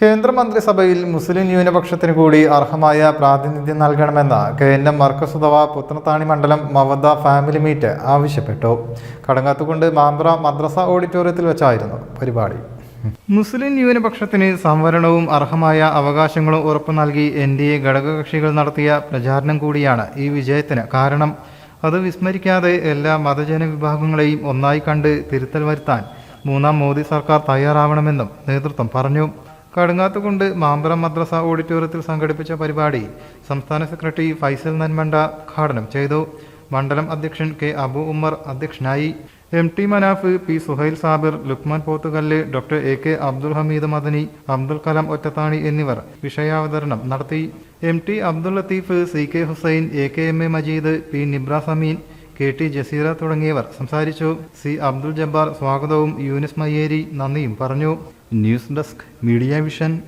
കേന്ദ്രമന്ത്രിസഭയിൽ മുസ്ലിം ന്യൂനപക്ഷത്തിന് കൂടി അർഹമായ പ്രാതിനിധ്യം നൽകണമെന്ന K N M Markazuddawa Puthrathani മണ്ഡലം മവദ ഫാമിലി മീറ്റ് ആവശ്യപ്പെട്ടു. കടങ്ങാത്തുകൊണ്ട് മാമ്പ്ര മദ്രസ ഓഡിറ്റോറിയത്തിൽ വെച്ചായിരുന്നു പരിപാടി. മുസ്ലിം ന്യൂനപക്ഷത്തിന് സംവരണവും അർഹമായ അവകാശങ്ങളും ഉറപ്പു നൽകി എൻ ഡി എ ഘടകകക്ഷികൾ നടത്തിയ പ്രചാരണം കൂടിയാണ് ഈ വിജയത്തിന് കാരണം. അത് വിസ്മരിക്കാതെ എല്ലാ മതജന വിഭാഗങ്ങളെയും ഒന്നായി കണ്ട് തിരുത്തൽ വരുത്താൻ മൂന്നാം മോദി സർക്കാർ തയ്യാറാവണമെന്നും നേതൃത്വം പറഞ്ഞു. കടുങ്ങാത്തുകൊണ്ട് മാമ്പറം മദ്രസ ഓഡിറ്റോറിയത്തിൽ സംഘടിപ്പിച്ച പരിപാടി സംസ്ഥാന സെക്രട്ടറി ഫൈസൽ നന്മണ്ട ഉദ്ഘാടനം ചെയ്തു. മണ്ഡലം അധ്യക്ഷൻ കെ അബു ഉമ്മർ അധ്യക്ഷനായി. M T Manaf P Suhail Sabir Luqman Pothukal doctor A K Abdul Hameed Madani Abdul Kalam Ottathani എന്നിവർ വിഷയാവതരണം നടത്തി. M T Abdul Latheef C K Hussain A K M A Majeed P Nibras Ameen K T Jaseera തുടങ്ങിയവർ സംസാരിച്ചു. C Abdul Jabbar സ്വാഗതവും യൂനിസ് മയ്യേരി നന്ദിയും പറഞ്ഞു. News desk media vision.